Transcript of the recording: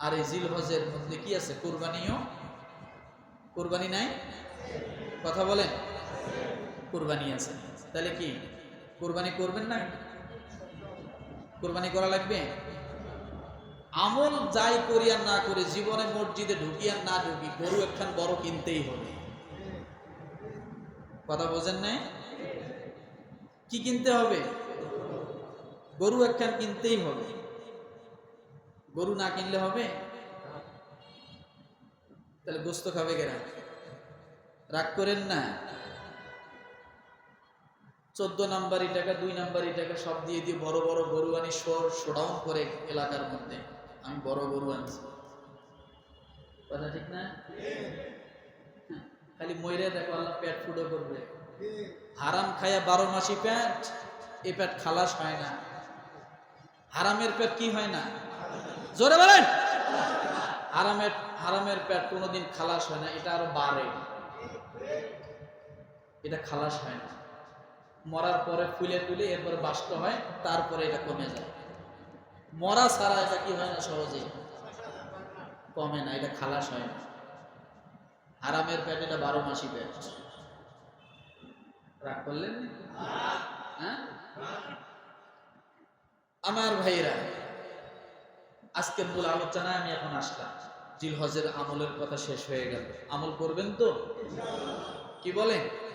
আর এই জিল হজের মধ্যে কি আছে? কোরবানিও? কোরবানি নাই? কথা বলেন। কোরবানি আছে। তাহলে কি? কোরবানি করবেন না? কোরবানি করা লাগবে? আমল যাই করি আর না করে, জীবনে মসজিদে ঢুকি আর না ঢুকি, গরু একখান বড় কিনতেই হবে। কথা বোঝেন নাই? কি কিনতে হবে? গরু একখান কিনতেই হবে। গরু না কিনলে হবে? তাহলে গোস্ত খাবে কেনা রাগ করেন না। চোদ্দ নাম্বারি টাকা, দুই নাম্বারি টাকা সব দিয়ে দিয়ে বড় বড় গরু আনি, শোর, শোডাউন করে এলাকার মধ্যে। আমি বড় গরু আনছি। কথা ঠিক না? খালি ময়রে দেখো আল্লাহ পেট ফুটো করবে। হারাম খায়া বারো মাসি প্যাট এ প্যাট খালাস হয় না। হারামের পেট কি হয় না? জোরে বলেন। হারামের হারামের পেট কোনোদিন খালাস হয় না, এটা আরও বাড়ে। এটা খালাস হয় না। মরার পরে ফুলে তুলে এরপরে বাষ্ট হয়, তারপরে এটা কমে যায়। মরা ছাড়া এটা কি হয় না সহজে কমে না, এটা খালাস হয় না। হারামের পেট এটা বারো মাসি পেট। রাগ করলেন হ্যাঁ? আমার ভাইরা আজকের মূল আলোচনায় আমি এখন আসলাম। জিল হজের আমলের কথা শেষ হয়ে গেল। আমল করবেন তো? কি বলেন?